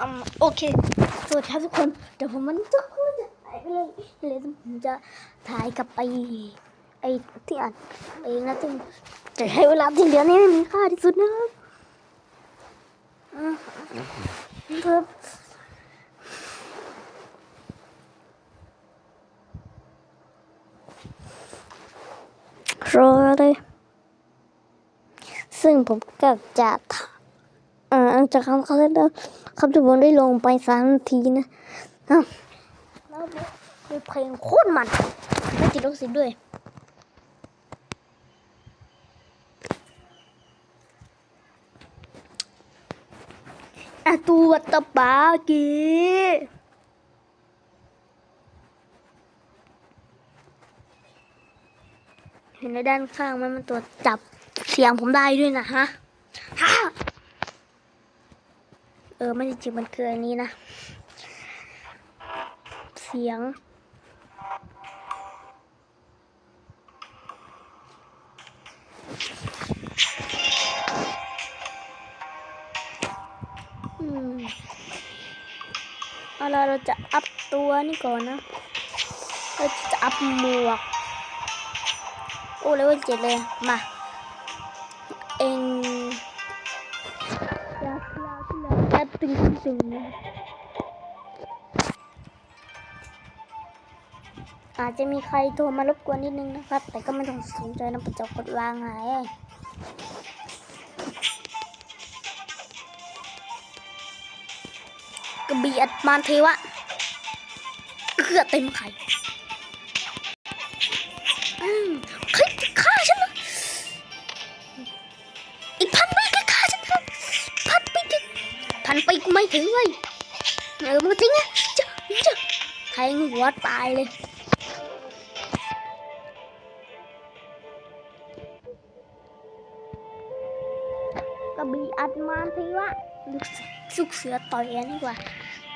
อืมโอเคสวัสดีครับทุกคน เดี๋ยวผมมันจะจะถ่ายไปเลยเลยผมจะถ่ายกลับไปไอ้ที่อ่านเองนะจึงจะใช้เวลาที่เหลือนี้ให้มีค่าที่สุดนะครับครับรอเลย ซึ่งผมก็จะทำ อ่าจากคำเขาแล้วคำที่ผมได้ลงไปสามนาทีนะแล้วมีเพลงโคตรมันและติดลูกศิษย์ด้วยอะตัวตะปากีเห็นในด้านข้างมันมันตัวจับเสียงผมได้ด้วยนะฮะฮ่า เออไม่จริงมันคืออันนี้นะ เสียง อืมเอาละเราจะอัพตัวนี่ก่อนนะ เราจะอัพหมวก โอ้เลเวลเจ็ดเลย มา เอง แป๊บตึงตึงนะอาจจะมีใครโทรมารบกวนนิดนึงนะครับ แต่ก็ไม่ต้องสนใจนะประจกกดวางหายกระบี่อัดมานเทวะเกือเต็มไข่ ไม่ถึงเว้ยเออมึงทิ้งอะจ้ะจ้ะแทงหัวตายเลยกระบี่อัดมานทีวะลูกสุกเสือต่อยอันนี้กว่า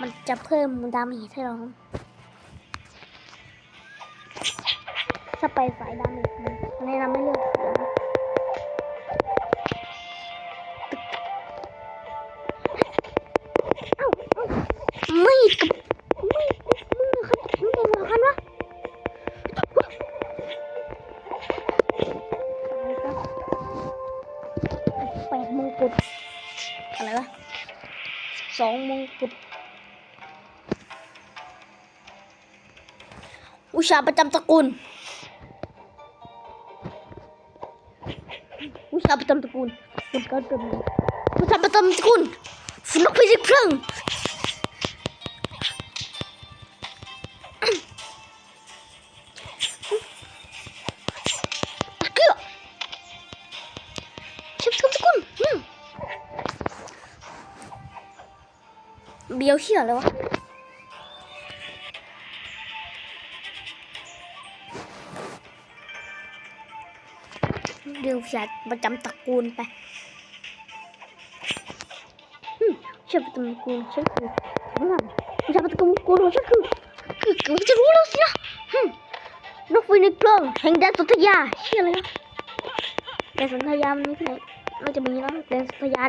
มันจะเพิ่มดาเมจให้เราถ้าไปสายดาเมจมันแนะนำไม่เลือกเสือ สองมงกุฎอุชาประจำตระกูล อุชาประจำตระกูลมันก็เป็นอุชาประจำตระกูลสุนัขพิจิกเพิ่ง เบียวเชี่ยเลยวะเดี๋ยวฉันประจำตระกูลไปอืมเชื่อประจำตระกูลฉันคือข้างหลังประจำตระกูลของฉันคือคือคือจะรู้แล้วสินะอืมนกฟินิกเพิงแห่งแดนสนธยาเชื่อเลยนะแดนสนธยามันไม่ใช่มันจะมีนะแดนสนธยา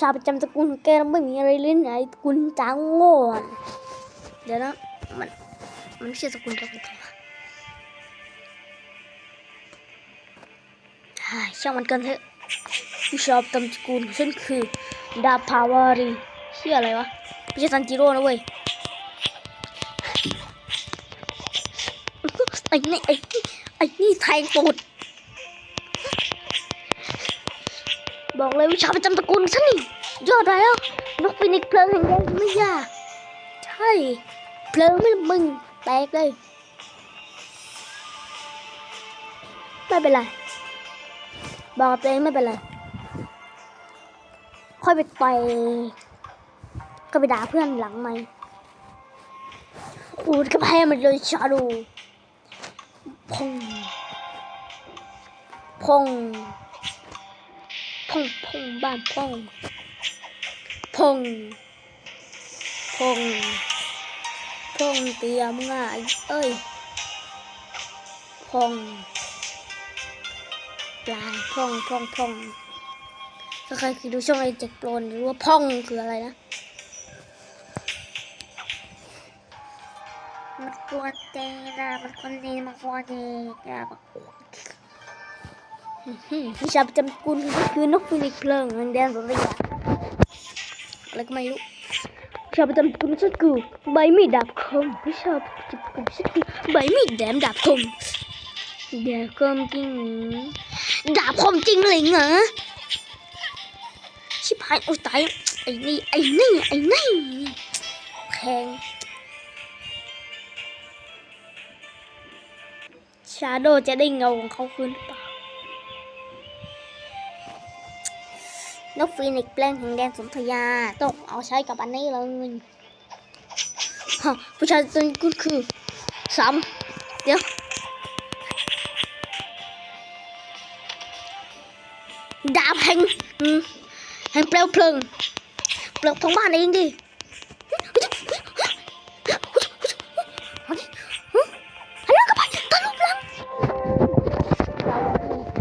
ชาประจำตระกูลแกไม่มีอะไรเลยไหนตระกูลจางโง่อะเดี๋ยวนะมันมันไม่ใช่ตระกูลตระกูลอะไรวะฮ่าช่างมันกันเถอะวิชาประจำตระกูลของฉันคือดาพาวารีเชื่ออะไรวะไม่ใช่ซันจิโร่นะเว้ยไอ้นี่ไอ้นี่ไอ้นี่แทงตูด บอกเลยวิชาประจำตระกูลฉันนี่ยอดแล้วนกฟินิกเพลิงแห่งแดนไม่ยากใช่เพลิงไม่มึงแตกเลยไม่เป็นไรบอกตัวเองไม่เป็นไรค่อยไปต่อยก็ไปด่าเพื่อนหลังไหมอ้ยกระแพงมันเลยชาดูพงพง พงพงบ้านพงพงพงพพงเตรียมง่ายเอ้ยพองปลายพองพองพองถ้าใครเคยดูช่องไอเจ็กโปรนรู้ว่าพองคืออะไรนะมันกวนเจนะมันคนดีมันกวนเจนะอื้อหือ วิชาประจำกุลก็คือนกฟินิกเพลิงเงินแดนสุริยาอะไรก็ไม่รู้วิชาประจำกุลก็คือใบมีดดาบคมวิชาประจำกุลก็คือใบมีดแหลมดาบคมเดี๋ยวคมจริงดาบคมจริงเลยเหรอชิบหายโอ้ยตายไอ้นี่ไอ้นี่ไอ้นี่แพงชาโดจะได้เงาของเขาคืนหรือเปล่า นกฟีนิกซ์แปลงแห่งแดนสนธยาต้องเอาใช้กับอันนี้เลยฮะผู้ชายตัวนี้ก็คือสามเดี๋ยวดาบแห่งแห่งเปลวเพลิงเปลวของบ้านเองดิอันนั้นก็ไปตลบหลัง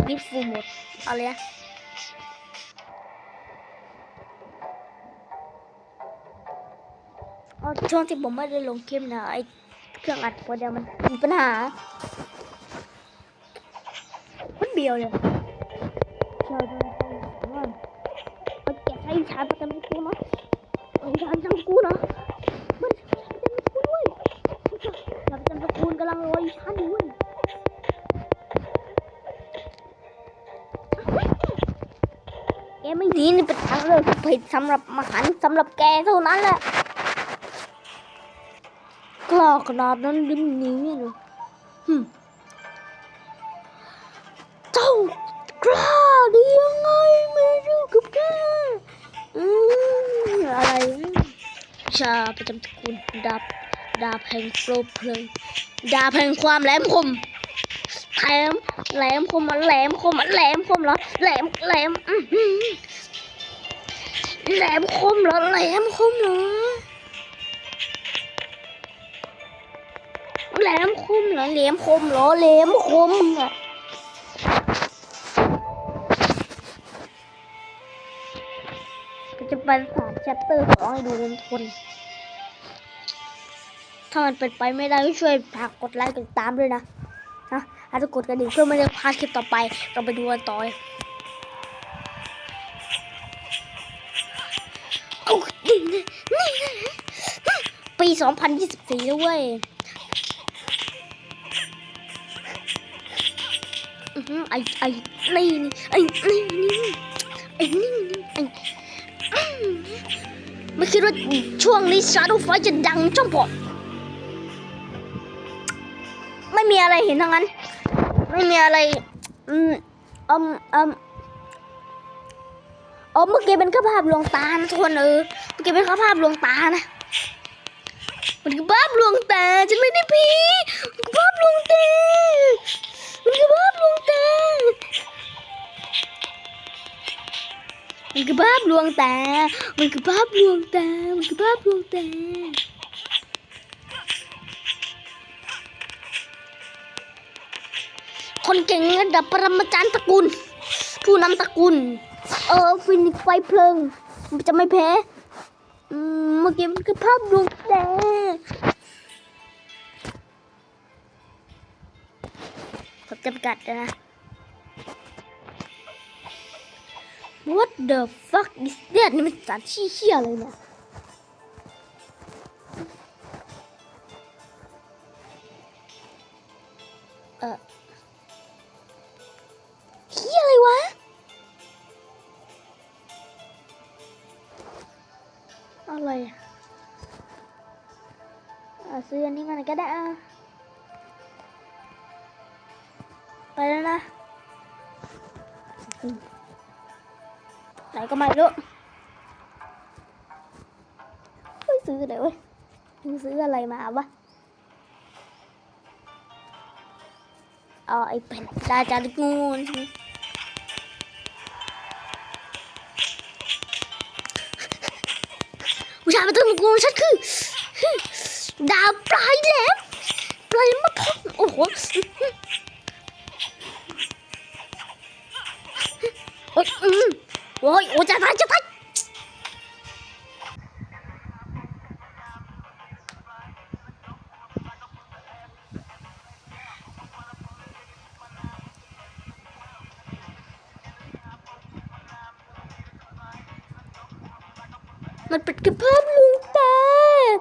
นี่ฟูหมดอาเลยนะ ช่วงที่ผมไม่ได้ลงคลิปนะไอเครื่องอัดโปรเดียวมันมีปัญหามันเบียวเลยเชียวดูว่าเอาแกใช้ชาร์จประจำกูเนาะเอาชาร์จประจำกูเนาะมันชาร์จประจำกูด้วยชาร์จประจำกูกำลังรออีชาร์จอยู่เว้ยแกไม่ดีนี่เป็นทางเลือกที่ผิดสำหรับมหันสำหรับแกเท่านั้นแหละ กล้าขนาดนั้นดิมนี้เนี่ยเหรอหึเจ้ากล้าได้ยังไงไม่รู้กับแกอืมอะไรนะชาประจำตระกูลดาบดาบแห่งโปรเพลิงดาบแห่งความแหลมคมแหลมแหลมคมมันแหลมคมมันแหลมคมเหรอแหลมแหลมอื้อหือแหลมคมเหรอแหลมคมเหรอ แหลมคมเหรอแหลมคมเหรอแหลมคมอะก็จะไปสามแชปเตอร์สองให้ดูเป็นคน ถ้ามันเป็นไปไม่ได้ก็ช่วยฝากกดไลค์กดติดตามด้วยนะนะอาจจะกดกระดิ่งเพื่อไม่ได้พลาดคลิปต่อไป เราไปดูกันต่อยโอ้ดีนะนี่นะปี 2024แล้วเว้ย ไอ้ไอ้นี่นี่ไอ้นี่นี่ไอ้นี่นี่ไอ้ไม่คิดว่าช่วงนี้ชาร์ดไฟจะดังช่องผมไม่มีอะไรเห็นทั้งนั้น ไม่มีอะไร อืมอืมอืมอ๋อเมื่อกี้เป็นแค่ภาพลวงตานะทุกคนเออเมื่อกี้เป็นแค่ภาพลวงตานะมันคือภาพลวงตาฉันไม่ได้พี งตา มันคือภาพลวงตา มันคือภาพลวงตาคนเก่งระดับปรมาจารย์ตระกูล ผู้นำตระกูล เออฟินิกไฟเพลิงมันจะไม่แพ้มเมื่อกี้มันคือภาพลวงตาผมจำกัดนะ What the fuck is that นี่มันสารชี้เชี่ยอะไรเนี่ยเอ นนี้มันก็ได้อะไปแล้วนะไม่รู้ซื้อเลยเว้ยมึงซื้ออะไรมาวะเอไอเป็นดาจารย์กูนผู้ชายมาตึ้งกูฉันคือดาวปลายแหลมปลายมะพร้าวโอ้โหโอ้ยอืม โอ้ยโอ้ย